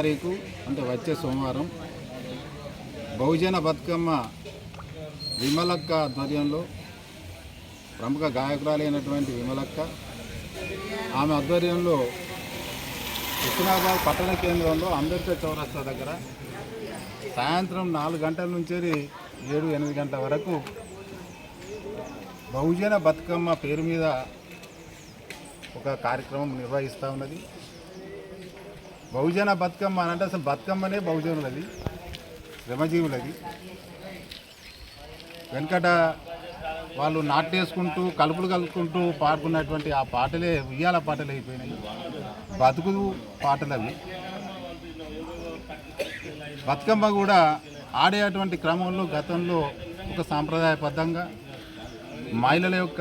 తారీఖు అంటే వచ్చే సోమవారం బహుజన బతుకమ్మ విమలక్క ఆధ్వర్యంలో ప్రముఖ గాయకురాలైనటువంటి విమలక్క ఆమె ఆధ్వర్యంలో హుస్నాబాద్ పట్టణ కేంద్రంలో అంబేద్కర్ చౌరస్తా దగ్గర సాయంత్రం నాలుగు గంటల నుంచి ఏడు ఎనిమిది గంటల వరకు బహుజన బతుకమ్మ పేరు మీద ఒక కార్యక్రమం నిర్వహిస్తూ ఉన్నది. బహుజన బతుకమ్మ అని అంటే అసలు బతుకమ్మనే బహుజనులది శ్రమజీవులది. వెనకట వాళ్ళు నాటేసుకుంటూ కలుపులు కలుపుకుంటూ పాడుకున్నటువంటి ఆ పాటలే ఉయ్యాల పాటలు అయిపోయినాయి. బతుకు పాటలు అవి బతుకమ్మ కూడా ఆడేటువంటి క్రమంలో గతంలో ఒక సాంప్రదాయబద్ధంగా మహిళల యొక్క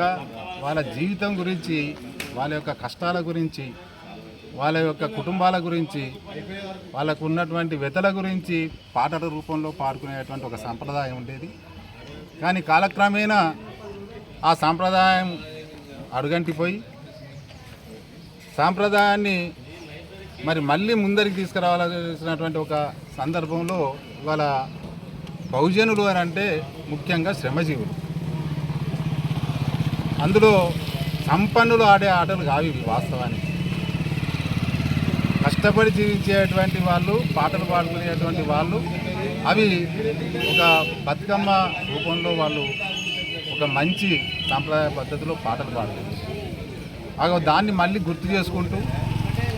వాళ్ళ జీవితం గురించి వాళ్ళ యొక్క కష్టాల గురించి వాళ్ళ యొక్క కుటుంబాల గురించి వాళ్ళకు ఉన్నటువంటి వెతల గురించి పాటల రూపంలో పాడుకునేటువంటి ఒక సాంప్రదాయం ఉండేది. కానీ కాలక్రమేణా ఆ సాంప్రదాయం అడుగంటిపోయి సాంప్రదాయాన్ని మరి మళ్ళీ ముందరికి తీసుకురావాల్సినటువంటి ఒక సందర్భంలో ఇవాళ బహుజనులు అని అంటే ముఖ్యంగా శ్రమజీవులు. అందులో సంపన్నులు ఆడే ఆటలు కావు ఇవి వాస్తవానికి. కష్టపడి జీవించేటువంటి వాళ్ళు పాటలు పాడుకునేటువంటి వాళ్ళు అవి ఒక బతుకమ్మ రూపంలో వాళ్ళు ఒక మంచి సాంప్రదాయ పద్ధతిలో పాటలు పాడుతారు. దాన్ని మళ్ళీ గుర్తు చేసుకుంటూ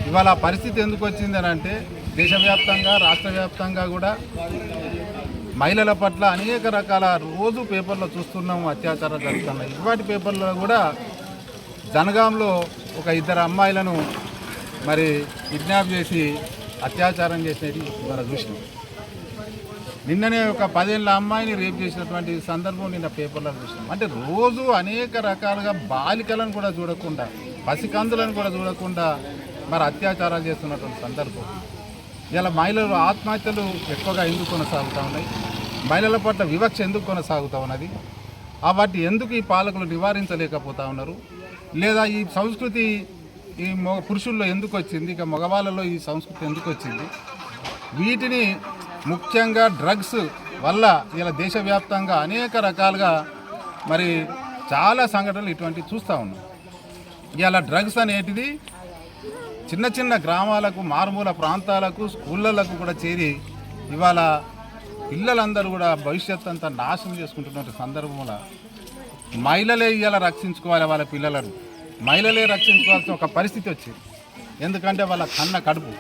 ఇవాళ పరిస్థితి ఎందుకు వచ్చింది అంటే దేశవ్యాప్తంగా రాష్ట్ర వ్యాప్తంగా కూడా మహిళల పట్ల అనేక రకాల రోజు పేపర్లో చూస్తున్నాము అత్యాచారాలు జరుగుతున్నాయి. ఇవాటి పేపర్లో కూడా జనగాంలో ఒక ఇద్దరు అమ్మాయిలను మరి కిడ్నాప్ చేసి అత్యాచారం చేసేది మన దృష్టి నిన్ననే ఒక పదేళ్ళ అమ్మాయిని రేప్ చేసినటువంటి సందర్భం నిన్న పేపర్లో చూసినాం. అంటే రోజు అనేక రకాలుగా బాలికలను కూడా చూడకుండా పసికందులను కూడా చూడకుండా మరి అత్యాచారాలు చేస్తున్నటువంటి సందర్భం. ఇలా మహిళలు ఆత్మహత్యలు ఎక్కువగా ఎందుకు కొనసాగుతూ ఉన్నాయి? మహిళల పట్ల వివక్ష ఎందుకు కొనసాగుతూ ఉన్నది? వాటి ఎందుకు ఈ పాలకులు నివారించలేకపోతా ఉన్నారు? లేదా ఈ సంస్కృతి ఈ మగ పురుషుల్లో ఎందుకు వచ్చింది? ఇక మగవాళ్ళలో ఈ సంస్కృతి ఎందుకు వచ్చింది? వీటిని ముఖ్యంగా డ్రగ్స్ వల్ల ఇలా దేశవ్యాప్తంగా అనేక రకాలుగా మరి చాలా సంఘటనలు ఇటువంటివి చూస్తూ ఉన్నాం. ఇలా డ్రగ్స్ అనేటిది చిన్న చిన్న గ్రామాలకు మారుమూల ప్రాంతాలకు స్కూళ్ళలకు కూడా చేరి ఇవాళ పిల్లలందరూ కూడా భవిష్యత్ అంతా నాశనం చేసుకుంటున్న సందర్భంలో మహిళలే ఇవాళ రక్షించుకోవాలి వాళ్ళ పిల్లలను. మహిళలే రక్షించుకోవాల్సిన ఒక పరిస్థితి వచ్చింది. ఎందుకంటే వాళ్ళ కన్న కడుపు.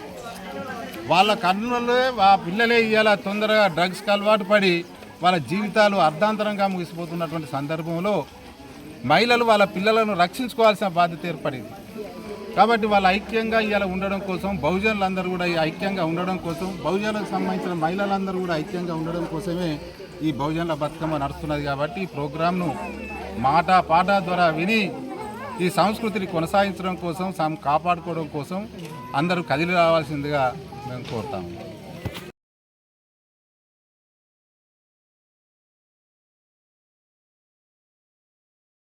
వాళ్ళ కన్నులే ఆ పిల్లలే ఇవాళ తొందరగా డ్రగ్స్కి అలవాటు పడి వాళ్ళ జీవితాలు అర్ధాంతరంగా ముగిసిపోతున్నటువంటి సందర్భంలో మహిళలు వాళ్ళ పిల్లలను రక్షించుకోవాల్సిన బాధ్యత ఏర్పడింది. కాబట్టి వాళ్ళ ఐక్యంగా ఇలా ఉండడం కోసం బహుజనులందరూ కూడా ఈ ఐక్యంగా ఉండడం కోసం బహుజనులకు సంబంధించిన మహిళలందరూ కూడా ఐక్యంగా ఉండడం కోసమే ఈ బహుజనుల బతుకమ్మ నడుస్తున్నది కాబట్టి ఈ ప్రోగ్రాంను మాట పాట ద్వారా విని ఈ సంస్కృతిని కొనసాగించడం కోసం సం- కాపాడుకోవడం కోసం అందరూ కదిలి రావాల్సిందిగా మేము కోరుతాము.